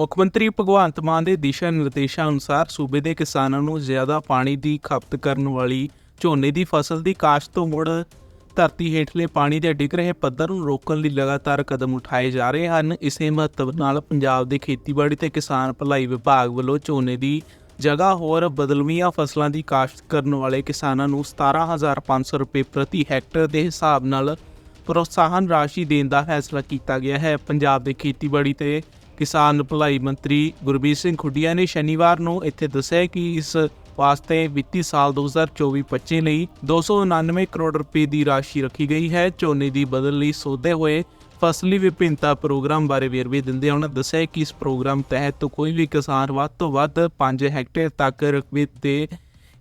ਮੁੱਖ ਮੰਤਰੀ ਭਗਵੰਤ ਮਾਨ ਦੇ ਦਿਸ਼ਾ ਨਿਰਦੇਸ਼ਾਂ ਅਨੁਸਾਰ ਸੂਬੇ ਦੇ ਕਿਸਾਨਾਂ ਨੂੰ ਜ਼ਿਆਦਾ ਪਾਣੀ ਦੀ ਖਪਤ ਕਰਨ ਵਾਲੀ ਝੋਨੇ ਦੀ ਫਸਲ ਦੀ ਕਾਸ਼ਤ ਤੋਂ ਮੁੜ ਧਰਤੀ ਹੇਠਲੇ ਪਾਣੀ ਦੇ ਡਿੱਗ ਰਹੇ ਪੱਧਰ ਨੂੰ ਰੋਕਣ ਲਈ ਲਗਾਤਾਰ ਕਦਮ ਉਠਾਏ ਜਾ ਰਹੇ ਹਨ। ਇਸੇ ਮਹੱਤਵ ਨਾਲ ਪੰਜਾਬ ਦੇ ਖੇਤੀਬਾੜੀ ਤੇ ਕਿਸਾਨ ਭਲਾਈ ਵਿਭਾਗ ਵੱਲੋਂ ਝੋਨੇ ਦੀ ਜਗ੍ਹਾ ਹੋਰ ਬਦਲਵੀਆਂ ਫਸਲਾਂ ਦੀ ਕਾਸ਼ਤ ਕਰਨ ਵਾਲੇ ਕਿਸਾਨਾਂ ਨੂੰ 17500 ਰੁਪਏ ਪ੍ਰਤੀ ਹੈਕਟਰ ਦੇ ਹਿਸਾਬ ਨਾਲ ਪ੍ਰੋਤਸਾਹਨ ਰਾਸ਼ੀ ਦੇਣ ਦਾ ਫੈਸਲਾ ਕੀਤਾ ਗਿਆ ਹੈ। ਪੰਜਾਬ ਦੇ ਖੇਤੀਬਾੜੀ ਤੇ ਕਿਸਾਨ ਭਲਾਈ ਮੰਤਰੀ ਗੁਰਬੀਰ ਸਿੰਘ ਖੁੱਡੀਆ ਨੇ ਸ਼ਨੀਵਾਰ ਨੂੰ ਇੱਥੇ ਦੱਸਿਆ ਕਿ ਇਸ ਵਾਸਤੇ ਵਿੱਤੀ ਸਾਲ 2024-25 ਲਈ 299 ਕਰੋੜ ਰੁਪਏ ਦੀ ਰਾਸ਼ੀ ਰੱਖੀ ਗਈ ਹੈ। ਝੋਨੇ ਦੀ ਬਦਲ ਲਈ ਸੋਧੇ ਹੋਏ ਫਸਲੀ ਵਿਭਿੰਨਤਾ ਪ੍ਰੋਗਰਾਮ ਬਾਰੇ ਵੇਰਵੇ ਦਿੰਦੇ ਉਹਨਾਂ ਦੱਸਿਆ ਕਿ ਇਸ ਪ੍ਰੋਗਰਾਮ ਤਹਿਤ ਕੋਈ ਵੀ ਕਿਸਾਨ ਵੱਧ ਤੋਂ ਵੱਧ 5 ਹੈਕਟੇਅਰ ਤੱਕ ਰਕਬੇ ਤੇ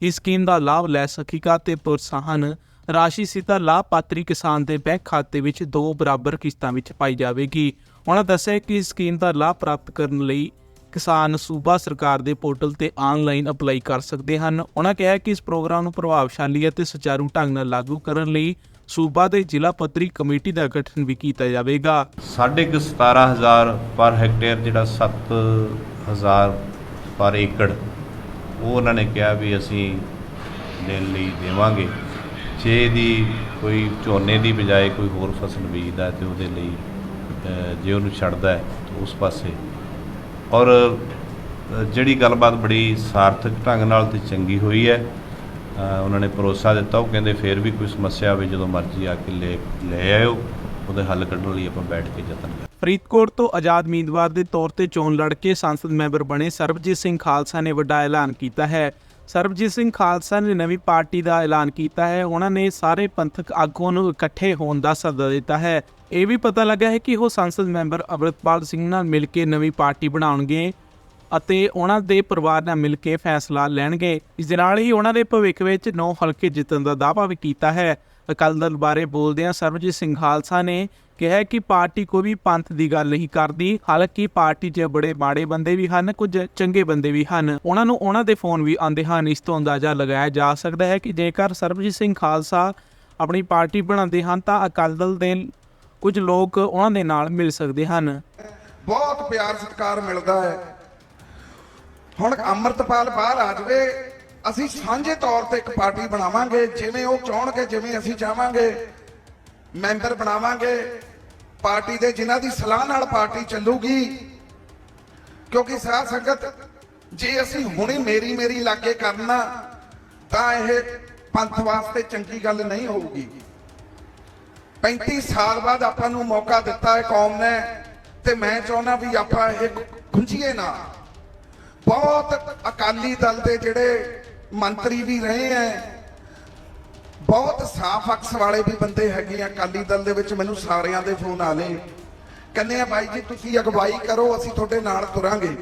ਇਸ ਸਕੀਮ ਦਾ ਲਾਭ ਲੈ ਸਕੇਗਾ ਤੇ ਪ੍ਰੋਤਸਾਹਨ ਰਾਸ਼ੀ ਸਿੱਧਾ ਲਾਭਪਾਤਰੀ ਕਿਸਾਨ ਦੇ ਬੈਂਕ ਖਾਤੇ ਵਿੱਚ ਦੋ ਬਰਾਬਰ ਕਿਸ਼ਤਾਂ ਵਿੱਚ ਪਾਈ ਜਾਵੇਗੀ। ਉਹਨਾਂ ਦੱਸਿਆ ਕਿ ਇਸ ਸਕੀਮ ਦਾ ਲਾਭ ਪ੍ਰਾਪਤ ਕਰਨ ਲਈ ਕਿਸਾਨ ਸੂਬਾ ਸਰਕਾਰ ਦੇ ਪੋਰਟਲ ਤੇ ਆਨਲਾਈਨ ਅਪਲਾਈ ਕਰ ਸਕਦੇ ਹਨ। ਉਹਨਾਂ ਕਿਹਾ ਕਿ ਇਸ ਪ੍ਰੋਗਰਾਮ ਨੂੰ ਪ੍ਰਭਾਵਸ਼ਾਲੀ ਅਤੇ ਸੁਚਾਰੂ ਢੰਗ ਨਾਲ ਲਾਗੂ ਕਰਨ ਲਈ ਸੂਬਾ ਦੇ ਜ਼ਿਲ੍ਹਾ ਪੱਧਰੀ ਕਮੇਟੀ ਦਾ ਗਠਨ ਵੀ ਕੀਤਾ ਜਾਵੇਗਾ। ਸਾਢੇ ਕੁ 17000 ਪਰ ਹੈਕਟੇਅਰ ਜਿਹੜਾ 7000 ਪਰ ਏਕੜ, ਉਹ ਉਹਨਾਂ ਨੇ ਕਿਹਾ ਵੀ ਅਸੀਂ ਦੇਣ ਲਈ ਦੇਵਾਂਗੇ। ਜੇ ਦੀ ਕੋਈ ਝੋਨੇ ਦੀ ਬਜਾਏ ਕੋਈ ਹੋਰ ਫਸਲ ਬੀਜਦਾ ਹੈ ਤੇ ਉਹਦੇ ਲਈ ਜੇ ਉਹਨੂੰ ਛੱਡਦਾ ਹੈ ਉਸ ਪਾਸੇ। ਔਰ ਜਿਹੜੀ ਗੱਲਬਾਤ ਬੜੀ ਸਾਰਥਕ ਢੰਗ ਨਾਲ ਤੇ ਚੰਗੀ ਹੋਈ ਹੈ ਉਹਨਾਂ ਨੇ ਭਰੋਸਾ ਦਿੱਤਾ। ਉਹ ਕਹਿੰਦੇ ਫੇਰ ਵੀ ਕੋਈ ਸਮੱਸਿਆ ਆਵੇ, ਜਦੋਂ ਮਰਜ਼ੀ ਆ ਕੇ ਲੈ ਲੈ ਆਇਓ, ਉਹਦੇ ਹੱਲ ਕੱਢਣ ਲਈ ਆਪਾਂ ਬੈਠ ਕੇ ਯਤਨ ਕਰਾਂਗੇ। ਫਰੀਦਕੋਟ ਤੋਂ ਆਜ਼ਾਦ ਉਮੀਦਵਾਰ ਦੇ ਤੌਰ ਤੇ ਚੋਣ ਲੜ ਕੇ ਸੰਸਦ ਮੈਂਬਰ ਬਣੇ ਸਰਬਜੀਤ ਸਿੰਘ ਖਾਲਸਾ ਨੇ ਵੱਡਾ ਐਲਾਨ ਕੀਤਾ ਹੈ। ਸਰਬਜੀਤ ਸਿੰਘ ਖਾਲਸਾ ਨੇ ਨਵੀਂ ਪਾਰਟੀ ਦਾ ਐਲਾਨ ਕੀਤਾ ਹੈ। ਉਹਨਾਂ ਨੇ ਸਾਰੇ ਪੰਥਕ ਆਗੂਆਂ ਨੂੰ ਇਕੱਠੇ ਹੋਣ ਦਾ ਸੱਦਾ ਦਿੱਤਾ ਹੈ। ਇਹ ਵੀ ਪਤਾ ਲੱਗਾ ਹੈ ਕਿ ਉਹ ਸੰਸਦ ਮੈਂਬਰ ਅਮਰਿਤਪਾਲ ਸਿੰਘ ਨਾਲ ਮਿਲ ਕੇ ਨਵੀਂ ਪਾਰਟੀ ਬਣਾਉਣਗੇ ਅਤੇ ਉਹਨਾਂ ਦੇ ਪਰਿਵਾਰ ਨਾਲ ਮਿਲ ਕੇ ਫੈਸਲਾ ਲੈਣਗੇ। ਇਸ ਦੇ ਨਾਲ ਹੀ ਉਹਨਾਂ ਦੇ ਭਵਿੱਖ ਵਿੱਚ ਨੌ ਹਲਕੇ ਜਿੱਤਣ ਦਾ ਦਾਅਵਾ ਵੀ ਕੀਤਾ ਹੈ। ਅਕਾਲੀ ਦਲ ਬਾਰੇ ਬੋਲਦਿਆਂ ਸਰਬਜੀਤ ਸਿੰਘ ਖਾਲਸਾ ਨੇ ਕਿਹਾ ਕਿ ਪਾਰਟੀ ਕੋਈ ਵੀ ਪੰਥ ਦੀ ਗੱਲ ਨਹੀਂ ਕਰਦੀ। ਹਾਲਾਂਕਿ ਪਾਰਟੀ 'ਚ ਬੜੇ ਮਾੜੇ ਬੰਦੇ ਵੀ ਹਨ, ਕੁਝ ਚੰਗੇ ਬੰਦੇ ਵੀ ਹਨ। ਉਹਨਾਂ ਨੂੰ ਉਹਨਾਂ ਦੇ ਫੋਨ ਵੀ ਆਉਂਦੇ ਹਨ। ਇਸ ਤੋਂ ਅੰਦਾਜ਼ਾ ਲਗਾਇਆ ਜਾ ਸਕਦਾ ਹੈ ਕਿ ਜੇਕਰ ਸਰਬਜੀਤ ਸਿੰਘ ਖਾਲਸਾ ਆਪਣੀ ਪਾਰਟੀ ਬਣਾਉਂਦੇ ਹਨ, ਤਾਂ ਅਕਾਲੀ ਦਲ ਦੇ ਕੁਝ ਲੋਕ ਉਹਨਾਂ ਦੇ ਨਾਲ ਮਿਲ ਸਕਦੇ ਹਨ। ਬਹੁਤ ਪਿਆਰ ਸਤਿਕਾਰ ਮਿਲਦਾ ਹੈ। ਹੁਣ ਅੰਮ੍ਰਿਤਪਾਲ ਬਾਹਰ ਆ ਜਾਵੇ, ਅਸੀਂ ਸਾਂਝੇ ਤੌਰ ਤੇ ਇੱਕ ਪਾਰਟੀ ਬਣਾਵਾਂਗੇ, ਜਿਵੇਂ ਉਹ ਚਾਹਣਗੇ, ਜਿਵੇਂ ਅਸੀਂ ਚਾਹਾਂਗੇ। ਮੈਂਬਰ ਬਣਾਵਾਂਗੇ। ਪਾਰਟੀ ਦੇ ਜਿਨ੍ਹਾਂ ਦੀ ਸਲਾਹ ਨਾਲ ਪਾਰਟੀ ਚੱਲੂਗੀ। ਕਿਉਂਕਿ ਸਾਧ ਸੰਗਤ, ਜੇ ਅਸੀਂ ਹੁਣੇ ਮੇਰੀ ਮੇਰੀ ਲਾਗੇ ਕਰਨਾ, ਤਾਂ ਇਹ ਪੰਥ ਵਾਸਤੇ ਚੰਗੀ ਗੱਲ ਨਹੀਂ ਹੋਊਗੀ। 35 ਸਾਲ ਬਾਅਦ ਆਪਾਂ ਨੂੰ ਮੌਕਾ ਦਿੱਤਾ ਹੈ ਕੌਮ ਨੇ, ਤੇ ਮੈਂ ਚਾਹੁੰਦਾ ਵੀ ਆਪਾਂ ਇਹ ਖੁੰਝੀਏ ਨਾ। ਬਹੁਤ ਅਕਾਲੀ ਦਲ ਦੇ ਜਿਹੜੇ ਮੰਤਰੀ ਵੀ ਰਹੇ ਐ ਬਹੁਤ ਸਾਫ਼ ਅਕਸ ਵਾਲੇ ਵੀ ਬੰਦੇ ਹੈਗੇ ਆ, ਅਕਾਲੀ ਦਲ ਦੇ ਵਿੱਚ ਮੈਨੂੰ ਸਾਰਿਆਂ ਦੇ ਫੋਨ ਆਲੇ ਕਹਿੰਦੇ ਆ, ਬਾਈ ਜੀ, ਤੁਸੀਂ ਅਗਵਾਈ ਕਰੋ, ਅਸੀਂ ਤੁਹਾਡੇ ਨਾਲ ਤੁਰਾਂਗੇ।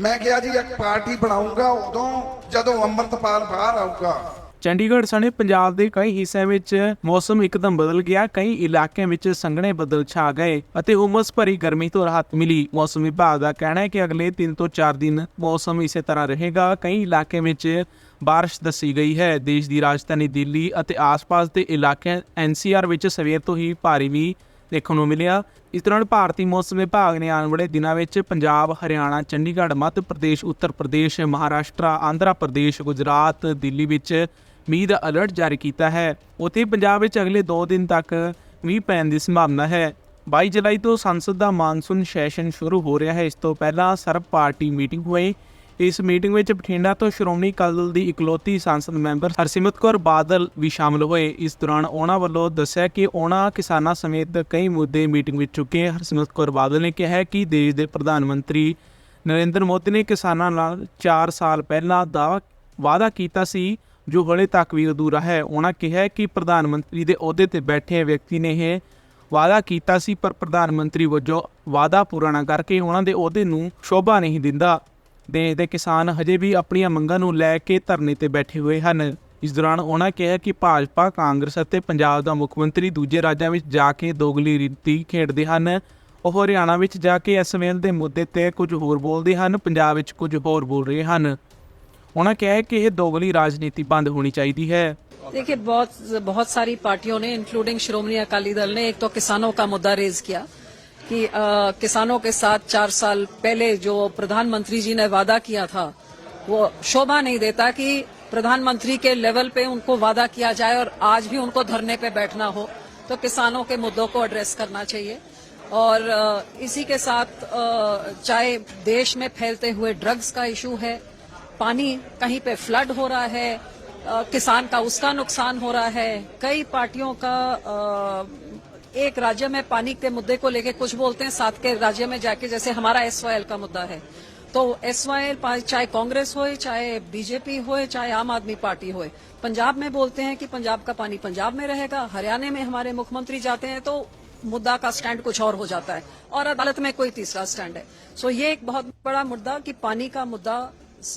ਮੈਂ ਕਿਹਾ ਜੀ, ਇੱਕ ਪਾਰਟੀ ਬਣਾਉਂਗਾ ਉਦੋਂ ਜਦੋਂ ਅੰਮ੍ਰਿਤਪਾਲ ਬਾਹਰ ਆਊਗਾ। ਚੰਡੀਗੜ੍ਹ ਸਣੇ ਪੰਜਾਬ ਦੇ ਕਈ ਹਿੱਸਿਆਂ ਵਿੱਚ ਮੌਸਮ ਇੱਕਦਮ ਬਦਲ ਗਿਆ, ਕਈ ਇਲਾਕਿਆਂ ਵਿੱਚ ਸੰਘਣੇ ਬੱਦਲ ਛਾ ਗਏ ਅਤੇ ਉਮਸ ਭਰੀ ਗਰਮੀ ਤੋਂ ਰਾਹਤ ਮਿਲੀ। ਮੌਸਮ ਵਿਭਾਗ ਦਾ ਕਹਿਣਾ ਹੈ ਕਿ ਅਗਲੇ 3 ਤੋਂ 4 ਦਿਨ ਮੌਸਮ ਇਸੇ ਤਰ੍ਹਾਂ ਰਹੇਗਾ। ਕਈ ਇਲਾਕਿਆਂ ਵਿੱਚ ਬਾਰਿਸ਼ ਦੱਸੀ ਗਈ ਹੈ। ਦੇਸ਼ ਦੀ ਰਾਜਧਾਨੀ ਦਿੱਲੀ ਅਤੇ ਆਸ-ਪਾਸ ਦੇ ਇਲਾਕਿਆਂ ਐਨਸੀਆਰ ਵਿੱਚ ਸਵੇਰ ਤੋਂ ਹੀ ਭਾਰੀ ਵੀ ਦੇਖਣ ਨੂੰ ਮਿਲਿਆ। ਇਸ ਦੌਰਾਨ ਭਾਰਤੀ ਮੌਸਮ ਵਿਭਾਗ ਨੇ ਆਉਣ ਵਾਲੇ ਦਿਨਾਂ ਵਿੱਚ ਪੰਜਾਬ, ਹਰਿਆਣਾ, ਚੰਡੀਗੜ੍ਹ, ਮੱਧ ਪ੍ਰਦੇਸ਼, ਉੱਤਰ ਪ੍ਰਦੇਸ਼, ਮਹਾਰਾਸ਼ਟਰ, ਆਂਧਰਾ ਪ੍ਰਦੇਸ਼, ਗੁਜਰਾਤ, ਦਿੱਲੀ ਵਿੱਚ ਮੀਂਹ ਦਾ ਅਲਰਟ ਜਾਰੀ ਕੀਤਾ ਹੈ। ਉੱਥੇ ਪੰਜਾਬ ਵਿੱਚ ਅਗਲੇ 2 ਦਿਨ ਤੱਕ ਮੀਂਹ ਪੈਣ ਦੀ ਸੰਭਾਵਨਾ ਹੈ। 22 ਜੁਲਾਈ ਤੋਂ ਸੰਸਦ ਦਾ ਮਾਨਸੂਨ ਸੈਸ਼ਨ ਸ਼ੁਰੂ ਹੋ ਰਿਹਾ ਹੈ। ਇਸ ਤੋਂ ਪਹਿਲਾਂ ਸਰਬ ਪਾਰਟੀ ਮੀਟਿੰਗ ਹੋਈ ਇਸ ਮੀਟਿੰਗ ਵਿੱਚ ਬਠਿੰਡਾ ਤੋਂ ਸ਼੍ਰੋਮਣੀ ਅਕਾਲੀ ਦਲ ਦੀ ਇਕਲੌਤੀ ਸੰਸਦ ਮੈਂਬਰ ਹਰਸਿਮਰਤ ਕੌਰ ਬਾਦਲ ਵੀ ਸ਼ਾਮਲ ਹੋਏ। ਇਸ ਦੌਰਾਨ ਉਹਨਾਂ ਵੱਲੋਂ ਦੱਸਿਆ ਕਿ ਉਹਨਾਂ ਕਿਸਾਨਾਂ ਸਮੇਤ ਕਈ ਮੁੱਦੇ ਮੀਟਿੰਗ ਵਿੱਚ ਚੁੱਕੇ ਹਰਸਿਮਰਤ ਕੌਰ ਬਾਦਲ ਨੇ ਕਿਹਾ ਕਿ ਦੇਸ਼ ਦੇ ਪ੍ਰਧਾਨ ਮੰਤਰੀ ਨਰਿੰਦਰ ਮੋਦੀ ਨੇ ਕਿਸਾਨਾਂ ਨਾਲ 4 ਸਾਲ ਪਹਿਲਾਂ ਦਾ ਵਾਅਦਾ ਕੀਤਾ ਸੀ, ਜੋ ਹਲੇ ਤੱਕ ਵੀ ਅਧੂਰਾ ਹੈ। ਉਹਨਾਂ ਕਿਹਾ ਕਿ ਪ੍ਰਧਾਨ ਮੰਤਰੀ ਦੇ ਅਹੁਦੇ ਤੇ ਬੈਠੇ ਵਿਅਕਤੀ ਨੇ ਇਹ ਵਾਅਦਾ ਕੀਤਾ ਸੀ, ਪਰ ਪ੍ਰਧਾਨ ਮੰਤਰੀ ਵਜੋਂ ਵਾਅਦਾ ਪੂਰਾ ਨਾ ਕਰਕੇ ਉਹਨਾਂ ਦੇ ਅਹੁਦੇ ਨੂੰ ਸ਼ੋਭਾ ਨਹੀਂ ਦਿੰਦਾ। ਦੇਸ਼ ਦੇ ਕਿਸਾਨ ਹਜੇ ਵੀ ਆਪਣੀਆਂ ਮੰਗਾਂ ਨੂੰ ਲੈ ਕੇ ਧਰਨੇ ਤੇ ਬੈਠੇ ਹੋਏ ਹਨ ਇਸ ਦੌਰਾਨ ਉਹਨਾਂ ਕਿਹਾ ਕਿ ਭਾਜਪਾ ਕਾਂਗਰਸ ਅਤੇ ਪੰਜਾਬ ਦਾ ਮੁੱਖ ਮੰਤਰੀ ਦੂਜੇ ਰਾਜਾਂ ਵਿੱਚ ਜਾ ਕੇ ਦੋਗਲੀ ਰੀਤੀ ਖੇਡਦੇ ਹਨ ਉਹ ਹਰਿਆਣਾ ਵਿੱਚ ਜਾ ਕੇ ਇਸ ਵੇਲੇ ਦੇ ਮੁੱਦੇ ਤੇ ਕੁਝ ਹੋਰ ਬੋਲਦੇ ਹਨ ਪੰਜਾਬ ਵਿੱਚ ਕੁਝ ਹੋਰ ਬੋਲ ਰਹੇ ਹਨ ਉਹਨਾਂ ਕਿਹਾ ਕਿ ਇਹ ਦੋਗਲੀ ਰਾਜਨੀਤੀ ਬੰਦ ਹੋਣੀ ਚਾਹੀਦੀ ਹੈ देखिए बहुत बहुत सारी पार्टियों ने इंक्लूडिंग श्रोमणी अकाली दल ने एक तो किसानों का मुद्दा रेज किया कि अ, किसानों के साथ चार साल पहले जो प्रधानमंत्री जी ने वादा किया था वो शोभा नहीं देता कि प्रधानमंत्री के लेवल पे उनको वादा किया जाए और आज भी उनको धरने पे बैठना हो। तो किसानों के मुद्दों को एड्रेस करना चाहिए। और इसी के साथ चाहे देश में फैलते हुए ड्रग्स का इशू है पानी कहीं पे फ्लड हो रहा है किसान का उसका नुकसान हो रहा है कई पार्टियों का एक राज्य में पानी के मुद्दे को लेके कुछ बोलते हैं, साथ के राज्य में जाके जैसे हमारा एस का मुद्दा है। तो एसवाईएल चाहे कांग्रेस हो चाहे बीजेपी हो चाहे आम आदमी पार्टी हो पंजाब में बोलते हैं कि पंजाब का पानी पंजाब में रहेगा, हरियाणा में हमारे मुख्यमंत्री जाते हैं तो मुद्दा का स्टैंड कुछ और हो जाता है, और अदालत में कोई तीसरा स्टैंड है। सो ये एक बहुत बड़ा मुद्दा कि पानी का मुद्दा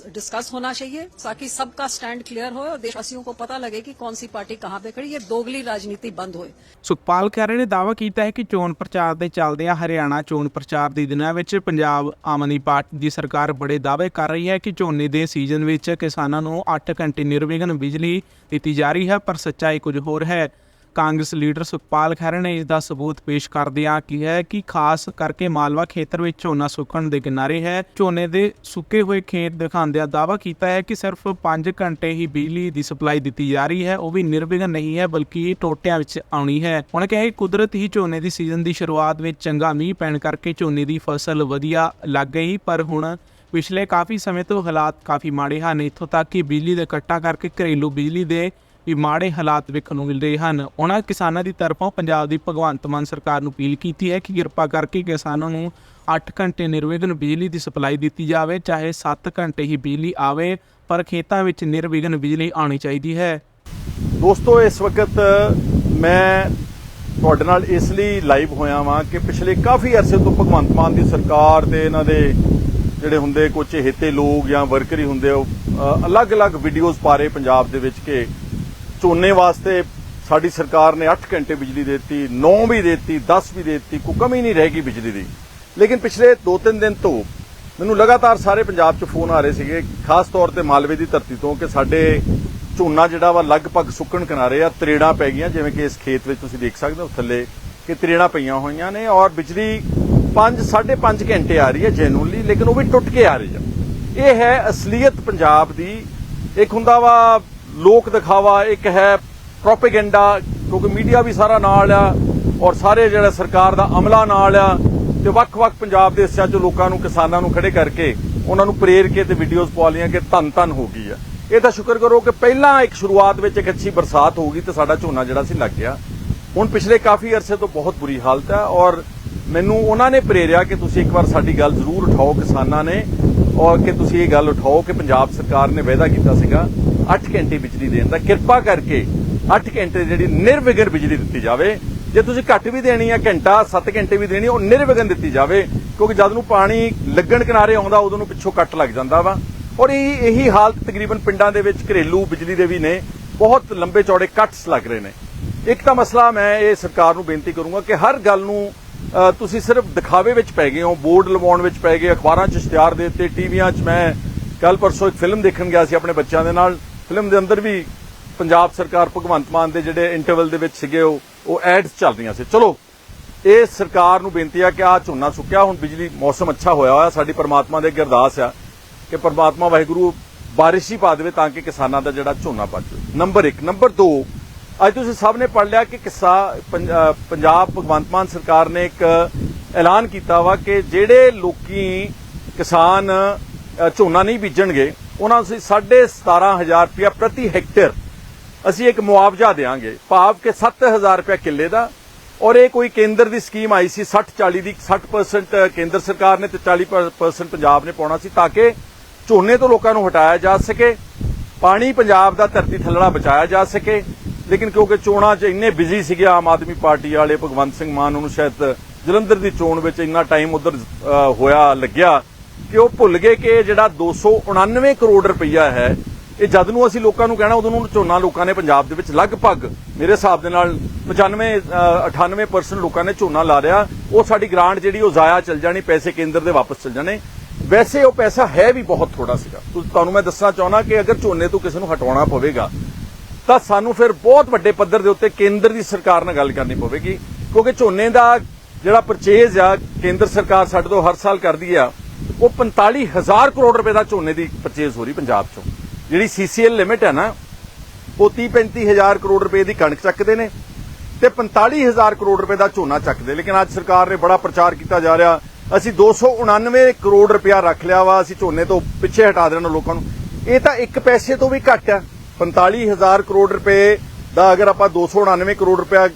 डिस्कस होना चाहिए ताकि सबका स्टैंड क्लियर हो और देशवासियों को पता लगे कि कौन सी पार्टी कहाँ पे खड़ी ये दोगली राजनीति बंद होए ਸੁਖਪਾਲ ਖਹਿਰੇ ਨੇ ਦਾਅਵਾ ਕੀਤਾ ਹੈ ਕਿ ਚੋਣ ਪ੍ਰਚਾਰ ਦੇ ਚੱਲਦਿਆਂ ਹਰਿਆਣਾ ਚੋਣ ਪ੍ਰਚਾਰ ਦੇ ਦਿਨਾਂ ਵਿੱਚ ਪੰਜਾਬ ਆਮ ਆਦਮੀ ਪਾਰਟੀ ਦੀ ਸਰਕਾਰ ਬੜੇ ਦਾਅਵੇ ਕਰ ਰਹੀ ਹੈ ਕਿ ਝੋਨੇ ਦੇ ਸੀਜ਼ਨ ਵਿੱਚ ਕਿਸਾਨਾਂ ਨੂੰ 8 ਘੰਟੇ ਨਿਰਵਿਘਨ ਬਿਜਲੀ ਦਿੱਤੀ ਜਾ ਰਹੀ ਹੈ ਪਰ ਸੱਚਾਈ ਕੁਝ ਹੋਰ ਹੈ ਕਾਂਗਰਸ ਲੀਡਰ ਸੁਖਪਾਲ ਖਹਿਰਾ ਨੇ ਇਸ ਦਾ ਸਬੂਤ ਪੇਸ਼ ਕਰਦਿਆਂ ਕਿਹਾ ਕਿ ਖਾਸ ਕਰਕੇ ਮਾਲਵਾ ਖੇਤਰ ਵਿੱਚ ਝੋਨਾ ਸੁੱਕਣ ਦੇ ਕਿਨਾਰੇ ਹੈ। ਝੋਨੇ ਦੇ ਸੁੱਕੇ ਹੋਏ ਖੇਤ ਦਿਖਾਉਂਦਿਆਂ ਦਾਅਵਾ ਕੀਤਾ ਹੈ ਕਿ ਸਿਰਫ 5 ਘੰਟੇ ਹੀ ਬਿਜਲੀ ਦੀ ਸਪਲਾਈ ਦਿੱਤੀ ਜਾ ਰਹੀ ਹੈ। ਉਹ ਵੀ ਨਿਰਵਿਘਨ ਨਹੀਂ ਹੈ, ਬਲਕਿ ਟੋਟਿਆਂ ਵਿੱਚ ਆਉਣੀ ਹੈ। ਉਹਨਾਂ ਕਿਹਾ ਕਿ ਕੁਦਰਤ ਹੀ ਝੋਨੇ ਦੀ ਸੀਜ਼ਨ ਦੀ ਸ਼ੁਰੂਆਤ ਵਿੱਚ ਚੰਗਾ ਮੀਂਹ ਪੈਣ ਕਰਕੇ ਝੋਨੇ ਦੀ ਫਸਲ ਵਧੀਆ ਲੱਗ ਗਈ, ਪਰ ਹੁਣ ਪਿਛਲੇ ਕਾਫੀ ਸਮੇਂ ਤੋਂ ਹਾਲਾਤ ਕਾਫੀ ਮਾੜੇ ਹਨ। ਇੱਥੋਂ ਤੱਕ ਕਿ ਬਿਜਲੀ ਦੇ ਕੱਟਾਂ ਕਰਕੇ ਘਰੇਲੂ ਬਿਜਲੀ ਦੇ ਵੀ ਮਾੜੇ ਹਾਲਾਤ ਵੇਖਣ ਨੂੰ ਮਿਲ ਰਹੇ ਹਨ। ਉਹਨਾਂ ਕਿਸਾਨਾਂ ਦੀ ਤਰਫੋਂ ਪੰਜਾਬ ਦੀ ਭਗਵੰਤ ਮਾਨ ਸਰਕਾਰ ਨੂੰ ਅਪੀਲ ਕੀਤੀ ਹੈ ਕਿ ਕਿਰਪਾ ਕਰਕੇ ਕਿਸਾਨਾਂ ਨੂੰ 8 ਘੰਟੇ ਨਿਰਵਿਘਨ ਬਿਜਲੀ ਦੀ ਸਪਲਾਈ ਦਿੱਤੀ ਜਾਵੇ, ਚਾਹੇ 7 ਘੰਟੇ ਹੀ ਬਿਜਲੀ ਆਵੇ, ਪਰ ਖੇਤਾਂ ਵਿੱਚ ਨਿਰਵਿਘਨ ਬਿਜਲੀ ਆਉਣੀ ਚਾਹੀਦੀ ਹੈ। ਦੋਸਤੋ, ਇਸ ਵਕਤ ਮੈਂ ਤੁਹਾਡੇ ਨਾਲ ਇਸ ਲਈ ਲਾਈਵ ਹੋਇਆ ਵਾਂ ਕਿ ਪਿਛਲੇ ਕਾਫੀ ਅਰਸੇ ਤੋਂ ਭਗਵੰਤ ਮਾਨ ਦੀ ਸਰਕਾਰ ਤੇ ਇਹਨਾਂ ਦੇ ਜਿਹੜੇ ਹੁੰਦੇ ਕੁਝ ਹਿੱਤੇ ਲੋਕ ਜਾਂ ਵਰਕਰ ਹੀ ਹੁੰਦੇ ਉਹ ਅਲੱਗ-ਅਲੱਗ ਵੀਡੀਓਜ਼ ਪਾ ਰਹੇ ਪੰਜਾਬ ਦੇ ਵਿੱਚ ਕਿ ਝੋਨੇ ਵਾਸਤੇ ਸਾਡੀ ਸਰਕਾਰ ਨੇ 8 ਘੰਟੇ ਬਿਜਲੀ ਦੇ ਦਿੱਤੀ 9 ਵੀ ਦੇ ਦਿੱਤੀ 10 ਵੀ ਦੇ ਦਿੱਤੀ, ਕੋਈ ਕਮੀ ਨਹੀਂ ਰਹੇਗੀ ਬਿਜਲੀ ਦੀ। ਲੇਕਿਨ ਪਿਛਲੇ 2-3 ਦਿਨ ਤੋਂ ਮੈਨੂੰ ਲਗਾਤਾਰ ਸਾਰੇ ਪੰਜਾਬ 'ਚ ਫੋਨ ਆ ਰਹੇ ਸੀਗੇ, ਖਾਸ ਤੌਰ ਤੇ ਮਾਲਵੇ ਦੀ ਧਰਤੀ ਤੋਂ, ਕਿ ਸਾਡੇ ਝੋਨਾ ਜਿਹੜਾ ਵਾ ਲਗਭਗ ਸੁੱਕਣ ਕਿਨਾਰੇ ਆ, ਤਰੇੜਾਂ ਪੈ ਗਈਆਂ, ਜਿਵੇਂ ਕਿ ਇਸ ਖੇਤ ਵਿੱਚ ਤੁਸੀਂ ਦੇਖ ਸਕਦੇ ਹੋ ਥੱਲੇ, ਕਿ ਤਰੇੜਾਂ ਪਈਆਂ ਹੋਈਆਂ ਨੇ ਔਰ ਬਿਜਲੀ 5 5.5 ਘੰਟੇ ਆ ਰਹੀ ਹੈ ਜੈਨੂਨਲੀ ਲੇਕਿਨ ਉਹ ਵੀ ਟੁੱਟ ਕੇ ਆ ਰਹੀ ਹੈ। ਇਹ ਹੈ ਅਸਲੀਅਤ ਪੰਜਾਬ ਦੀ, ਇੱਕ ਹੁੰਦਾ ਵਾ ਲੋਕ ਦਿਖਾਵਾ, ਇੱਕ ਹੈ ਪ੍ਰੋਪੇਗੈਂਡਾ, ਕਿਉਂਕਿ ਮੀਡੀਆ ਵੀ ਸਾਰਾ ਨਾਲ ਆ ਔਰ ਸਾਰੇ ਜਿਹੜਾ ਸਰਕਾਰ ਦਾ ਅਮਲਾ ਨਾਲ ਆ ਤੇ ਵੱਖ-ਵੱਖ ਪੰਜਾਬ ਦੇ ਹਿੱਸਿਆਂ 'ਚ ਲੋਕਾਂ ਨੂੰ, ਕਿਸਾਨਾਂ ਨੂੰ ਖੜੇ ਕਰਕੇ ਉਹਨਾਂ ਨੂੰ ਪ੍ਰੇਰ ਕੇ ਤੇ ਵੀਡੀਓਜ਼ ਪਾ ਲਈਆਂ ਕਿ ਧੰਨ ਧੰਨ ਹੋ ਗਈ ਆ। ਇਹ ਤਾਂ ਸ਼ੁਕਰ ਕਰੋ ਕਿ ਪਹਿਲਾਂ ਇੱਕ ਸ਼ੁਰੂਆਤ ਵਿੱਚ ਇੱਕ ਅੱਛੀ ਬਰਸਾਤ ਹੋ ਗਈ ਤੇ ਸਾਡਾ ਝੋਨਾ ਜਿਹੜਾ ਸੀ ਲੱਗ ਗਿਆ। ਹੁਣ ਪਿਛਲੇ ਕਾਫੀ ਅਰਸੇ ਤੋਂ ਬਹੁਤ ਬੁਰੀ ਹਾਲਤ ਹੈ ਔਰ ਮੈਨੂੰ ਉਹਨਾਂ ਨੇ ਪ੍ਰੇਰਿਆ ਕਿ ਤੁਸੀਂ ਇੱਕ ਵਾਰ ਸਾਡੀ ਗੱਲ ਜ਼ਰੂਰ ਉਠਾਓ ਕਿਸਾਨਾਂ ਨੇ ਔਰ ਕਿ ਤੁਸੀਂ ਇਹ ਗੱਲ ਉਠਾਓ ਕਿ ਪੰਜਾਬ ਸਰਕਾਰ ਨੇ ਵਾਅਦਾ ਕੀਤਾ ਸੀਗਾ 8 ਘੰਟੇ ਬਿਜਲੀ ਦੇਣ ਦਾ ਕਿਰਪਾ ਕਰਕੇ 8 ਘੰਟੇ ਜਿਹੜੀ ਨਿਰਵਿਘਨ ਬਿਜਲੀ ਦਿੱਤੀ ਜਾਵੇ। ਜੇ ਤੁਸੀਂ ਘੱਟ ਵੀ ਦੇਣੀ ਹੈ ਘੰਟਾ 7 ਘੰਟੇ ਵੀ ਦੇਣੀ ਉਹ ਨਿਰਵਿਘਨ ਦਿੱਤੀ ਜਾਵੇ। ਕਿਉਂਕਿ ਜਦ ਨੂੰ ਪਾਣੀ ਲੱਗਣ ਕਿਨਾਰੇ ਆਉਂਦਾ, ਉਦੋਂ ਨੂੰ ਪਿੱਛੋਂ ਕੱਟ ਲੱਗ ਜਾਂਦਾ ਵਾ। ਔਰ ਇਹ ਇਹੀ ਹਾਲਤ ਤਕਰੀਬਨ ਪਿੰਡਾਂ ਦੇ ਵਿੱਚ ਘਰੇਲੂ ਬਿਜਲੀ ਦੇ ਵੀ ਨੇ। ਬਹੁਤ ਲੰਬੇ ਚੌੜੇ ਕੱਟਸ ਲੱਗ ਰਹੇ ਨੇ। ਇੱਕ ਤਾਂ ਮਸਲਾ ਮੈਂ ਇਹ ਸਰਕਾਰ ਨੂੰ ਬੇਨਤੀ ਕਰੂੰਗਾ ਕਿ ਹਰ ਗੱਲ ਨੂੰ ਤੁਸੀਂ ਸਿਰਫ ਦਿਖਾਵੇ ਵਿੱਚ ਪੈ ਗਏ ਹੋ, ਬੋਰਡ ਲਵਾਉਣ ਵਿੱਚ ਪੈ ਗਏ ਅਖਬਾਰਾਂ 'ਚ ਇਸ਼ਤਿਹਾਰ ਦੇ ਦਿੱਤੇ, ਟੀਵੀਆਂ 'ਚ ਮੈਂ ਕੱਲ ਪਰਸੋਂ ਇੱਕ ਫਿਲਮ ਦੇਖਣ ਗਿਆ ਸੀ ਆਪਣੇ ਬੱਚਿਆਂ ਦੇ ਨਾਲ। ਫਿਲਮ ਦੇ ਅੰਦਰ ਵੀ ਪੰਜਾਬ ਸਰਕਾਰ ਭਗਵੰਤ ਮਾਨ ਦੇ ਜਿਹੜੇ ਇੰਟਰਵਲ ਦੇ ਵਿੱਚ ਸੀਗੇ ਉਹ ਉਹ ਐਡਸ ਚੱਲ ਰਹੀਆਂ ਸੀ। ਚਲੋ, ਇਹ ਸਰਕਾਰ ਨੂੰ ਬੇਨਤੀ ਆ ਕਿ ਆ ਝੋਨਾ ਸੁੱਕਿਆ, ਹੁਣ ਬਿਜਲੀ ਮੌਸਮ ਅੱਛਾ ਹੋਇਆ ਹੋਇਆ, ਸਾਡੀ ਪਰਮਾਤਮਾ ਦੇ ਅੱਗੇ ਅਰਦਾਸ ਆ ਕਿ ਪਰਮਾਤਮਾ ਵਾਹਿਗੁਰੂ ਬਾਰਿਸ਼ ਹੀ ਪਾ ਦੇਵੇ ਤਾਂ ਕਿ ਕਿਸਾਨਾਂ ਦਾ ਜਿਹੜਾ ਝੋਨਾ ਬਚ ਨੰਬਰ 1 ਨੰਬਰ 2 ਅੱਜ ਤੁਸੀਂ ਸਭ ਨੇ ਪੜ ਲਿਆ ਕਿ ਕਿਸਾ ਪੰਜਾਬ ਭਗਵੰਤ ਮਾਨ ਸਰਕਾਰ ਨੇ ਇੱਕ ਐਲਾਨ ਕੀਤਾ ਵਾ ਕਿ ਜਿਹੜੇ ਲੋਕੀ ਕਿਸਾਨ ਝੋਨਾ ਨਹੀਂ ਬੀਜਣਗੇ ਉਹਨਾਂ ਨੂੰ ਅਸੀਂ 17500 ਰੁਪਇਆ ਪ੍ਰਤੀ ਹੈਕਟੇਅਰ ਅਸੀਂ ਇੱਕ ਮੁਆਵਜ਼ਾ ਦੇਵਾਂਗੇ। ਭਾਵ ਕਿ 7000 ਰੁਪਇਆ ਕਿੱਲੇ ਦਾ। ਔਰ ਇਹ ਕੋਈ ਕੇਂਦਰ ਦੀ ਸਕੀਮ ਆਈ ਸੀ 60 40 ਦੀ 60% ਕੇਂਦਰ ਸਰਕਾਰ ਨੇ ਤੇ 40% ਪੰਜਾਬ ਨੇ ਪਾਉਣਾ ਸੀ ਤਾਂ ਕਿ ਝੋਨੇ ਤੋਂ ਲੋਕਾਂ ਨੂੰ ਹਟਾਇਆ ਜਾ ਸਕੇ, ਪਾਣੀ ਪੰਜਾਬ ਦਾ ਧਰਤੀ ਥੱਲੜਾ ਬਚਾਇਆ ਜਾ ਸਕੇ। ਲੇਕਿਨ ਕਿਉਂਕਿ ਚੋਣਾਂ 'ਚ ਇੰਨੇ ਬਿਜ਼ੀ ਸੀਗੇ ਆਮ ਆਦਮੀ ਪਾਰਟੀ ਵਾਲੇ, ਭਗਵੰਤ ਸਿੰਘ ਮਾਨ ਉਹਨੂੰ ਸ਼ਾਇਦ ਜਲੰਧਰ ਦੀ ਚੋਣ ਵਿੱਚ ਇੰਨਾ ਟਾਈਮ ਉਧਰ ਹੋਇਆ, ਲੱਗਿਆ। ਕਿ ਉਹ ਭੁੱਲ ਗਏ ਕਿ ਇਹ ਜਿਹੜਾ 299 ਕਰੋੜ ਰੁਪਈਆ ਹੈ, ਇਹ ਜਦ ਨੂੰ ਅਸੀਂ ਲੋਕਾਂ ਨੂੰ ਕਹਿਣਾ, ਉਦੋਂ ਨੂੰ ਝੋਨਾ ਲੋਕਾਂ ਨੇ ਪੰਜਾਬ ਦੇ ਵਿੱਚ ਲਗਭਗ ਮੇਰੇ ਹਿਸਾਬ ਦੇ ਨਾਲ 95 98% ਲੋਕਾਂ ਨੇ ਝੋਨਾ ਲਾ ਲਿਆ। ਉਹ ਸਾਡੀ ਗ੍ਰਾਂਟ ਜਿਹੜੀ, ਉਹ ਜ਼ਾਇਆ ਚਲ ਜਾਣੀ, ਪੈਸੇ ਕੇਂਦਰ ਦੇ ਵਾਪਸ ਚਲ ਜਾਣੇ। ਵੈਸੇ ਉਹ ਪੈਸਾ ਹੈ ਵੀ ਬਹੁਤ ਥੋੜਾ ਸੀਗਾ। ਤੁਹਾਨੂੰ ਮੈਂ ਦੱਸਣਾ ਚਾਹੁੰਦਾ ਕਿ ਅਗਰ ਝੋਨੇ ਤੋਂ ਕਿਸੇ ਨੂੰ ਹਟਾਉਣਾ ਪਵੇਗਾ, ਤਾਂ ਸਾਨੂੰ ਫਿਰ ਬਹੁਤ ਵੱਡੇ ਪੱਧਰ ਦੇ ਉੱਤੇ ਕੇਂਦਰ ਦੀ ਸਰਕਾਰ ਨਾਲ ਗੱਲ ਕਰਨੀ ਪਵੇਗੀ। ਕਿਉਂਕਿ ਝੋਨੇ ਦਾ ਜਿਹੜਾ ਪਰਚੇਜ਼ ਆ, ਕੇਂਦਰ ਸਰਕਾਰ ਸਾਡੇ ਤੋਂ ਹਰ ਸਾਲ ਕਰਦੀ ਆ। ਉਹ 45000 ਕਰੋੜ ਰੁਪਏ ਦਾ ਝੋਨੇ ਦੀ ਪਰਚੇਜ਼ ਹੋ ਰਹੀ ਪੰਜਾਬ ਚੋਂ। ਜਿਹੜੀ ਸੀਸੀਐਲ ਲਿਮਿਟ ਹੈ ਨਾ, ਉਹ 30 35000 ਕਰੋੜ ਰੁਪਏ ਦੀ ਕਣਕ ਚੱਕਦੇ ਨੇ ਤੇ 45000 ਕਰੋੜ ਰੁਪਏ ਦਾ ਝੋਨਾ ਚੱਕਦੇ। ਲੇਕਿਨ ਅੱਜ ਸਰਕਾਰ ਨੇ ਬੜਾ ਪ੍ਰਚਾਰ ਕੀਤਾ ਜਾ ਰਿਹਾ। ਅਸੀਂ 299 ਕਰੋੜ ਰੁਪਇਆ ਰੱਖ ਲਿਆ ਵਾ, ਅਸੀਂ ਝੋਨੇ ਤੋਂ ਪਿੱਛੇ ਹਟਾ ਦੇਣਾ ਲੋਕਾਂ ਨੂੰ। ਇਹ ਤਾਂ ਇੱਕ ਪੈਸੇ ਤੋਂ ਵੀ ਘੱਟ ਹੈ। 45000 ਕਰੋੜ ਰੁਪਏ ਦਾ ਅਗਰ ਆਪਾਂ 299 ਕਰੋੜ ਰੁਪਇਆ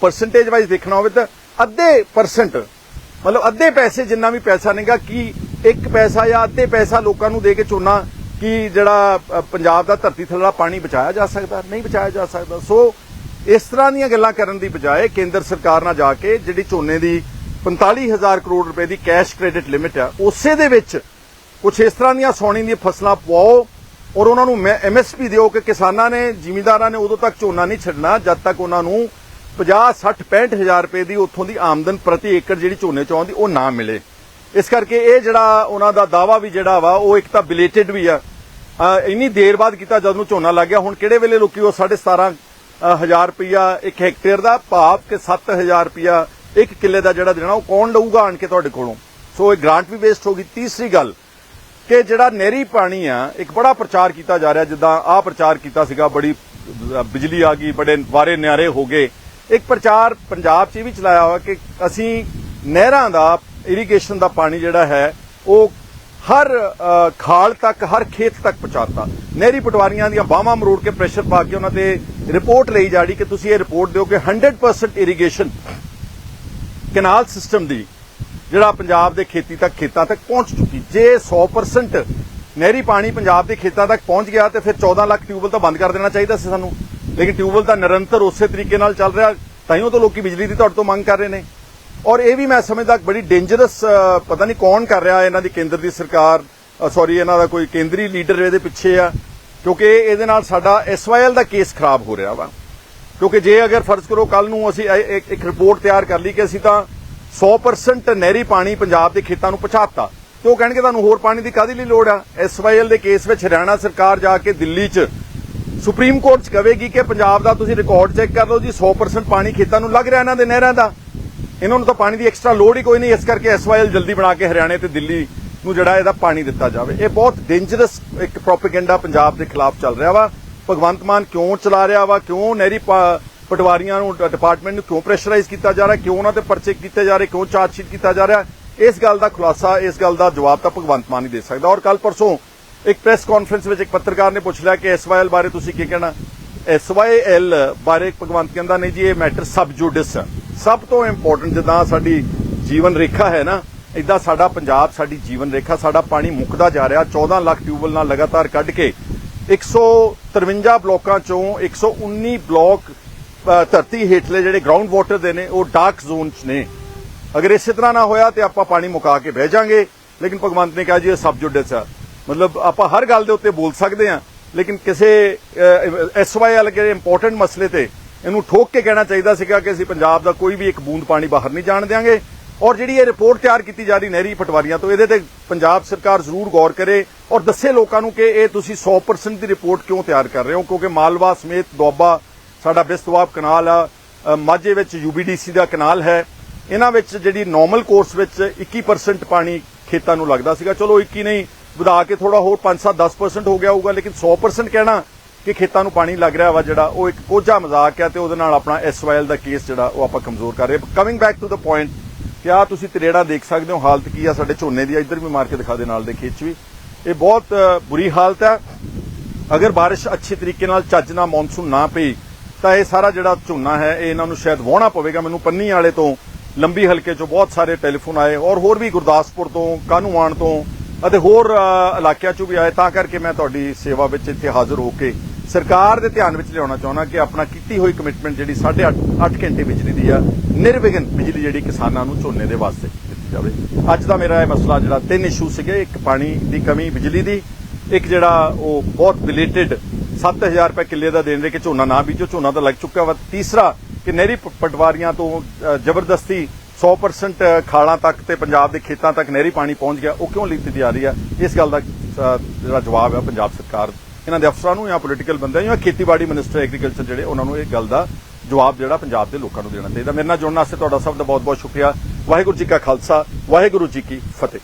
ਪਰਸੈਂਟੇਜ ਵਾਈਜ਼ ਦੇਖਣਾ ਹੋਵੇ ਤਾਂ ਅੱਧੇ ਪਰਸੈਂਟ ਮਤਲਬ ਅੱਧੇ ਪੈਸੇ ਜਿੰਨਾ ਵੀ ਪੈਸਾ ਨਹੀਂਗਾ ਕੀ ਇੱਕ ਪੈਸਾ ਜਾਂ ਅੱਧੇ ਪੈਸਾ ਲੋਕਾਂ ਨੂੰ ਦੇ ਕੇ ਝੋਨਾ ਕਿ ਜਿਹੜਾ ਪੰਜਾਬ ਦਾ ਧਰਤੀ ਥੱਲੇ ਪਾਣੀ ਬਚਾਇਆ ਜਾ ਸਕਦਾ, ਨਹੀਂ ਬਚਾਇਆ ਜਾ ਸਕਦਾ। ਸੋ ਇਸ ਤਰ੍ਹਾਂ ਦੀਆਂ ਗੱਲਾਂ ਕਰਨ ਦੀ ਬਜਾਏ ਕੇਂਦਰ ਸਰਕਾਰ ਨਾਲ ਜਾ ਕੇ ਜਿਹੜੀ ਝੋਨੇ ਦੀ 45000 ਕਰੋੜ ਰੁਪਏ ਦੀ ਕੈਸ਼ ਕ੍ਰੈਡਿਟ ਲਿਮਿਟ ਹੈ ਉਸੇ ਦੇ ਵਿੱਚ ਕੁਝ ਇਸ ਤਰ੍ਹਾਂ ਦੀਆਂ ਸੋਣੀ ਦੀਆਂ ਫਸਲਾਂ ਪਵਾਓ ਔਰ ਉਹਨਾਂ ਨੂੰ ਐਮਐਸਪੀ ਦਿਓ ਕਿ ਕਿਸਾਨਾਂ ਨੇ, ਜ਼ਿਮੀਂਦਾਰਾਂ ਨੇ ਉਦੋਂ ਤੱਕ ਝੋਨਾ ਨਹੀਂ ਛੱਡਣਾ, ਜਦ ਤੱਕ ਉਹਨਾਂ ਨੂੰ 50 60 65000 ਰੁਪਏ ਦੀ ਉੱਥੋਂ ਦੀ ਆਮਦਨ ਪ੍ਰਤੀ ਏਕੜ ਜਿਹੜੀ ਝੋਨੇ ਚੋਂ ਆਉਂਦੀ, ਉਹ ਨਾ ਮਿਲੇ। ਇਸ ਕਰਕੇ ਇਹ ਜਿਹੜਾ ਉਹਨਾਂ ਦਾ ਦਾਵਾ ਵੀ ਜਿਹੜਾ ਵਾ, ਉਹ ਇੱਕ ਤਾਂ ਬਿਲੇਟਡ ਵੀ ਆ। ਇੰਨੀ ਦੇਰ ਬਾਅਦ ਕੀਤਾ ਜਦ ਨੂੰ ਝੋਨਾ ਲੱਗ ਗਿਆ, ਹੁਣ ਕਿਹੜੇ ਵੇਲੇ ਲੋਕੀ ਉਹ 17.5 ਹਜ਼ਾਰ ਰੁਪਇਆ ਇੱਕ ਹੈਕਟੇਅਰ ਦਾ ਭਾਵ ਕਿ 7000 ਰੁਪਇਆ ਇੱਕ ਕਿੱਲੇ ਦਾ ਜਿਹੜਾ ਦੇਣਾ, ਉਹ ਕੌਣ ਲਊਗਾ ਆਣ ਕੇ ਤੁਹਾਡੇ ਕੋਲੋਂ? ਸੋ ਇਹ ਗ੍ਰਾਂਟ ਵੀ ਵੇਸਟ ਹੋ ਗਈ। ਤੀਸਰੀ ਗੱਲ ਕਿ ਜਿਹੜਾ ਨਹਿਰੀ ਪਾਣੀ ਆ, ਇੱਕ ਬੜਾ ਪ੍ਰਚਾਰ ਕੀਤਾ ਜਾ ਰਿਹਾ, ਜਿੱਦਾਂ ਆ ਪ੍ਰਚਾਰ ਕੀਤਾ ਸੀਗਾ, ਬੜੀ ਬਿਜਲੀ ਆ ਗਈ, ਬੜੇ ਵਾਰੇ ਨਿਆਰੇ ਹੋ ਗਏ। ਇੱਕ ਪ੍ਰਚਾਰ ਪੰਜਾਬ 'ਚ ਇਹ ਵੀ ਚਲਾਇਆ ਹੋਇਆ ਕਿ ਅਸੀਂ ਨਹਿਰਾਂ ਦਾ ਇਰੀਗੇਸ਼ਨ ਦਾ ਪਾਣੀ ਜਿਹੜਾ ਹੈ, ਉਹ ਹਰ ਖਾਲ ਤੱਕ, ਹਰ ਖੇਤ ਤੱਕ ਪਹੁੰਚਾਤਾ। ਨਹਿਰੀ ਪਟਵਾਰੀਆਂ ਦੀਆਂ ਬਾਹਾਂ ਮਰੋੜ ਕੇ ਪ੍ਰੈਸ਼ਰ ਪਾ ਕੇ ਉਹਨਾਂ ਤੇ ਰਿਪੋਰਟ ਲਈ ਜਾੜੀ ਕਿ ਤੁਸੀਂ ਇਹ ਰਿਪੋਰਟ ਦਿਓ ਕਿ 100% ਇਰੀਗੇਸ਼ਨ ਕੈਨਾਲ ਸਿਸਟਮ ਦੀ, ਜਿਹੜਾ ਪੰਜਾਬ ਦੇ ਖੇਤੀ ਤੱਕ, ਖੇਤਾਂ ਤੱਕ ਪਹੁੰਚ ਚੁੱਕੀ। ਜੇ 100% ਨਹਿਰੀ ਪਾਣੀ ਪੰਜਾਬ ਦੇ ਖੇਤਾਂ ਤੱਕ ਪਹੁੰਚ ਗਿਆ, ਤੇ ਫਿਰ 14 ਲੱਖ ਟਿਊਬਲ ਤਾਂ ਬੰਦ ਕਰ ਦੇਣਾ ਚਾਹੀਦਾ ਸੀ ਸਾਨੂੰ। ਲੇਕਿਨ ਟਿਊਬਲ ਤਾਂ ਨਿਰੰਤਰ ਉਸੇ ਤਰੀਕੇ ਨਾਲ ਚੱਲ ਰਿਹਾ ਤਾਂ ਹੀ ਉਹ ਤਾਂ ਲੋਕੀ ਬਿਜਲੀ ਦੀ ਤੁਹਾਡੇ ਤੋਂ ਮੰਗ ਕਰ ਰਹੇ ਨੇ। ਔਰ ਇਹ ਵੀ ਮੈਂ ਸਮਝਦਾ ਬੜੀ ਡੇਂਜਰਸ ਪਤਾ ਨਹੀਂ ਕੌਣ ਕਰ ਰਿਹਾ ਇਹਨਾਂ ਦੀ ਕੇਂਦਰ ਦੀ ਸਰਕਾਰ ਸੌਰੀ ਇਹਨਾਂ ਦਾ ਕੋਈ ਕੇਂਦਰੀ ਲੀਡਰ ਇਹਦੇ ਪਿੱਛੇ ਆ, ਕਿਉਂਕਿ ਇਹਦੇ ਨਾਲ ਸਾਡਾ ਐਸਵਾਈਐਲ ਦਾ ਕੇਸ ਖਰਾਬ ਹੋ ਰਿਹਾ ਵਾ। ਕਿਉਂਕਿ ਜੇ ਅਗਰ ਫਰਜ਼ ਕਰੋ ਕੱਲ ਨੂੰ ਅਸੀਂ ਇੱਕ ਰਿਪੋਰਟ ਤਿਆਰ ਕਰ ਲਈ ਕਿ ਅਸੀਂ ਤਾਂ 100% ਨਹਿਰੀ ਪਾਣੀ ਪੰਜਾਬ ਦੇ ਖੇਤਾਂ ਨੂੰ ਪਹੁੰਚਾਤਾ। ਤੇ ਉਹ ਕਹਿਣਗੇ ਤੁਹਾਨੂੰ ਹੋਰ ਪਾਣੀ ਦੀ ਕਾਹਦੀ ਲਈ ਲੋੜ ਆ? ਐਸਵਾਈਐਲ ਦੇ ਕੇਸ ਵਿੱਚ ਹਰਿਆਣਾ ਸਰਕਾਰ ਜਾ ਕੇ ਦਿੱਲੀ 'ਚ ਸੁਪਰੀਮ ਕੋਰਟ 'ਚ ਕਹੇਗੀ ਕਿ ਪੰਜਾਬ ਦਾ ਤੁਸੀਂ ਰਿਕਾਰਡ ਚੈੱਕ ਕਰ ਲਓ ਜੀ 100% ਪਾਣੀ ਖੇਤਾਂ ਨੂੰ ਲੱਗ ਰਿਹਾ ਇਹਨਾਂ ਦੇ ਨਹਿਰਾਂ ਦਾ। ਇਹਨਾਂ ਨੂੰ ਤਾਂ ਪਾਣੀ ਦੀ ਐਕਸਟਰਾ ਲੋੜ ਹੀ ਕੋਈ ਨਹੀਂ, ਇਸ ਕਰਕੇ ਐਸਵਾਈਐਲ ਜਲਦੀ ਬਣਾ ਕੇ ਹਰਿਆਣੇ ਤੇ ਦਿੱਲੀ ਨੂੰ ਜਿਹੜਾ ਇਹਦਾ ਪਾਣੀ ਦਿੱਤਾ ਜਾਵੇ। ਇਹ ਬਹੁਤ ਡੇਂਜਰਸ ਇੱਕ ਪ੍ਰੋਪੇਗੈਂਡਾ ਪੰਜਾਬ ਦੇ ਖਿਲਾਫ ਚੱਲ ਰਿਹਾ ਵਾ। ਭਗਵੰਤ ਮਾਨ ਕਿਉਂ ਚਲਾ ਰਿਹਾ ਵਾ? ਕਿਉਂ ਨਹਿਰੀ ਪਟਵਾਰੀਆਂ ਨੂੰ ਡਿਪਾਰਟਮੈਂਟ ਨੂੰ ਕਿਉਂ ਪ੍ਰੈਸ਼ਰਾਈਜ਼ ਕੀਤਾ ਜਾ ਰਿਹਾ? ਕਿਉਂ ਉਹਨਾਂ ਤੇ ਪਰਚੇ ਕੀਤੇ ਜਾ ਰਹੇ? ਕਿਉਂ ਚਾਰਜਸ਼ੀਟ ਕੀਤਾ ਜਾ ਰਿਹਾ? ਇਸ ਗੱਲ ਦਾ ਖੁਲਾਸਾ, ਇਸ ਗੱਲ ਦਾ ਜਵਾਬ ਤਾਂ ਭਗਵੰਤ ਮਾਨ ਹੀ ਦੇ ਸਕਦਾ। ਔਰ ਕੱਲ ਪਰਸੋਂ ਇੱਕ ਪ੍ਰੈਸ ਕਾਨਫਰੰਸ ਵਿੱਚ ਇੱਕ ਪੱਤਰਕਾਰ ਨੇ ਪੁੱਛ ਲਿਆ ਕਿ ਐਸਵਾਈਐਲ ਬਾਰੇ ਤੁਸੀਂ ਕੀ ਕਹਿਣਾ? ਐਸਵਾਈਐਲ ਬਾਰੇ ਭਗਵੰਤ ਕਹਿੰਦਾ ਨਹੀਂ ਜੀ ਇਹ ਮੈਟਰ ਸਬ ਜੁਡਿਸ ਹੈ ਸਭ ਤੋਂ ਇੰਪੋਰਟੈਂਟ ਜਿੱਦਾਂ ਸਾਡੀ ਜੀਵਨ ਰੇਖਾ ਹੈ ਨਾ ਇਦਾਂ ਸਾਡਾ ਪੰਜਾਬ ਸਾਡੀ ਜੀਵਨ ਰੇਖਾ ਸਾਡਾ ਪਾਣੀ ਮੁੱਕਦਾ ਜਾ ਰਿਹਾ। 14 ਲੱਖ ਟਿਊਬਲ ਨਾਲ ਲਗਾਤਾਰ ਕੱਢ ਕੇ 153 ਬਲਾਕਾਂ ਚੋਂ 119 ਬਲੋਕ ਅ, ਧਰਤੀ ਹੇਠਲੇ ਜਿਹੜੇ ਗਰਾਊਂਡ ਵਾਟਰ ਦੇ ਨੇ ਉਹ ਡਾਰਕ ਜ਼ੋਨ 'ਚ ਨੇ। ਅਗਰ ਇਸੇ ਤਰ੍ਹਾਂ ਨਾ ਹੋਇਆ ਤੇ ਆਪਾਂ ਪਾਣੀ ਮੁਕਾ ਕੇ ਬਹਿ ਜਾਾਂਗੇ। ਲੇਕਿਨ ਭਗਵੰਤ ਨੇ ਕਿਹਾ ਜੀ ਇਹ ਸਬ ਜੁਡਿਸ ਆ। ਮਤਲਬ ਆਪਾਂ ਹਰ ਗੱਲ ਦੇ ਉੱਤੇ ਬੋਲ ਸਕਦੇ ਹਾਂ। ਲੇਕਿਨ ਕਿਸੇ ਐਸਵਾਈਐਲ ਦੇ ਇੰਪੋਰਟੈਂਟ ਮਸਲੇ ਤੇ ਇਹਨੂੰ ਠੋਕ ਕੇ ਕਹਿਣਾ ਚਾਹੀਦਾ ਸੀਗਾ ਕਿ ਅਸੀਂ ਪੰਜਾਬ ਦਾ ਕੋਈ ਵੀ ਇੱਕ ਬੂੰਦ ਪਾਣੀ ਬਾਹਰ ਨਹੀਂ ਜਾਣ ਦਿਆਂਗੇ। ਔਰ ਜਿਹੜੀ ਇਹ ਰਿਪੋਰਟ ਤਿਆਰ ਕੀਤੀ ਜਾ ਰਹੀ ਨਹਿਰੀ ਪਟਵਾਰੀਆਂ ਤੋਂ, ਇਹਦੇ ਤੇ ਪੰਜਾਬ ਸਰਕਾਰ ਜ਼ਰੂਰ ਗੌਰ ਕਰੇ ਔਰ ਦੱਸੇ ਲੋਕਾਂ ਨੂੰ ਕਿ ਇਹ ਤੁਸੀਂ 100% ਦੀ ਰਿਪੋਰਟ ਕਿਉਂ ਤਿਆਰ ਕਰ ਰਹੇ ਹੋ? ਕਿਉਂਕਿ ਮਾਲਵਾ ਸਮੇਤ ਦੁਆਬਾ ਸਾਡਾ ਬਿਸਤਵਾਬ ਕਨਾਲ ਆ ਮਾਝੇ ਵਿੱਚ ਯੂਬੀਡੀਸੀ ਦਾ ਕਨਾਲ ਹੈ। ਇਹਨਾਂ ਵਿੱਚ ਜਿਹੜੀ ਨਾਰਮਲ ਕੋਰਸ ਵਿੱਚ 21% ਪਾਣੀ ਖੇਤਾਂ ਨੂੰ ਲੱਗਦਾ ਸੀਗਾ। ਚਲੋ 21 ਨਹੀਂ ਵਧਾ ਕੇ ਥੋੜਾ ਹੋਰ 5-7 10% ਹੋ ਗਿਆ ਹੋਊਗਾ, ਲੇਕਿਨ 100% ਕਹਿਣਾ ਕਿ ਖੇਤਾਂ ਨੂੰ ਪਾਣੀ ਲੱਗ ਰਿਹਾ ਵਾ ਜਿਹੜਾ ਉਹ ਇੱਕ ਕੋਝਾ ਮਜ਼ਾਕ ਹੈ ਤੇ ਉਹਦੇ ਨਾਲ ਆਪਣਾ ਐਸਵਾਈਐਲ ਦਾ ਕੇਸ ਜਿਹੜਾ ਉਹ ਆਪਾਂ ਕਮਜ਼ੋਰ ਕਰ ਰਹੇ coming back to the point ਕਿ ਆ ਤੁਸੀਂ ਤਰੇੜਾ ਦੇਖ ਸਕਦੇ ਹੋ? ਹਾਲਤ ਕੀ ਆ ਸਾਡੇ ਝੋਨੇ ਦੀ? ਇੱਧਰ ਵੀ ਮਾਰ ਕੇ ਦਿਖਾ ਦੇ ਨਾਲ ਦੇ ਖੇਤ 'ਚ ਵੀ। ਇਹ ਬਹੁਤ ਬੁਰੀ ਹਾਲਤ ਹੈ ਅਗਰ ਬਾਰਿਸ਼ ਅੱਛੇ ਤਰੀਕੇ ਨਾਲ ਚੱਜ ਨਾਲ ਮੌਨਸੂਨ ਨਾ ਪਈ, ਤਾਂ ਇਹ ਸਾਰਾ ਜਿਹੜਾ ਝੋਨਾ ਹੈ, ਇਹ ਇਹਨਾਂ ਨੂੰ ਸ਼ਾਇਦ ਵਾਹੁਣਾ ਪਵੇਗਾ। ਮੈਨੂੰ ਪੰਨੀ ਵਾਲੇ ਤੋਂ ਲੰਬੀ ਹਲਕੇ ਚੋਂ ਬਹੁਤ ਸਾਰੇ ਟੈਲੀਫੋਨ ਆਏ ਔਰ ਹੋਰ ਵੀ ਗੁਰਦਾਸਪੁਰ ਤੋਂ ਕਾਨੂੰਵਾਨ ਤੋਂ ਅਤੇ ਹੋਰ ਇਲਾਕਿਆਂ ਚੋਂ ਵੀ ਆਏ, ਤਾਂ ਕਰਕੇ ਮੈਂ ਤੁਹਾਡੀ ਸੇਵਾ ਵਿੱਚ ਇੱਥੇ ਹਾਜ਼ਰ ਹੋ ਕੇ ਸਰਕਾਰ ਦੇ ਧਿਆਨ ਵਿੱਚ ਲਿਆਉਣਾ ਚਾਹੁੰਦਾ ਕਿ ਆਪਣਾ ਕੀਤੀ ਹੋਈ ਕਮਿਟਮੈਂਟ ਜਿਹੜੀ 8.5 8 ਘੰਟੇ ਬਿਜਲੀ ਦੀ ਆ, ਨਿਰਵਿਘਨ ਬਿਜਲੀ ਜਿਹੜੀ ਕਿਸਾਨਾਂ ਨੂੰ ਝੋਨੇ ਦੇ ਵਾਸਤੇ ਦਿੱਤੀ ਜਾਵੇ। ਅੱਜ ਦਾ ਮੇਰਾ ਇਹ ਮਸਲਾ ਜਿਹੜਾ ਤਿੰਨ ਇਸ਼ੂ ਸੀਗੇ, ਇੱਕ ਪਾਣੀ ਦੀ ਕਮੀ ਬਿਜਲੀ ਦੀ, ਇੱਕ ਜਿਹੜਾ ਉਹ ਬਹੁਤ ਬਿਲੇਟਡ 7000 ਰੁਪਏ ਕਿੱਲੇ ਦਾ ਦੇਣ ਦੇ ਕਿ ਝੋਨਾ ਨਾ ਬੀਜੋ, ਝੋਨਾ ਤਾਂ ਲੱਗ ਚੁੱਕਾ ਵਾ। ਤੀਸਰਾ ਕਿ ਨਹਿਰੀ ਪਟਵਾਰੀਆਂ ਤੋਂ ਜ਼ਬਰਦਸਤੀ 100% ਖਾਲਾਂ ਤੱਕ ਤੇ ਪੰਜਾਬ ਦੇ ਖੇਤਾਂ ਤੱਕ ਨਹਿਰੀ ਪਾਣੀ ਪਹੁੰਚ ਗਿਆ। ਉਹ ਕਿਉਂ ਲਿਖਤੀ ਜਾ ਰਹੀ ਹੈ? ਇਸ ਗੱਲ ਦਾ ਜਿਹੜਾ ਜਵਾਬ ਹੈ ਪੰਜਾਬ ਸਰਕਾਰ, ਇਹਨਾਂ ਦੇ ਅਫਸਰਾਂ ਨੂੰ ਜਾਂ ਪੋਲੀਟੀਕਲ ਬੰਦਿਆਂ ਨੂੰ ਜਾਂ ਖੇਤੀਬਾੜੀ ਮਿਨਿਸਟਰ ਐਗਰੀਕਲਚਰ ਜਿਹੜੇ, ਉਹਨਾਂ ਨੂੰ ਇਹ ਗੱਲ ਦਾ ਜਵਾਬ ਜਿਹੜਾ ਪੰਜਾਬ ਦੇ ਲੋਕਾਂ ਨੂੰ ਦੇਣਾ ਚਾਹੀਦਾ। ਮੇਰੇ ਨਾਲ ਜੁੜਨ ਵਾਸਤੇ ਤੁਹਾਡਾ ਸਭ ਦਾ ਬਹੁਤ ਬਹੁਤ ਸ਼ੁਕਰੀਆ। ਵਾਹਿਗੁਰੂ ਜੀ ਕਾ ਖਾਲਸਾ, ਵਾਹਿਗੁਰੂ ਜੀ ਕੀ ਫਤਿਹ।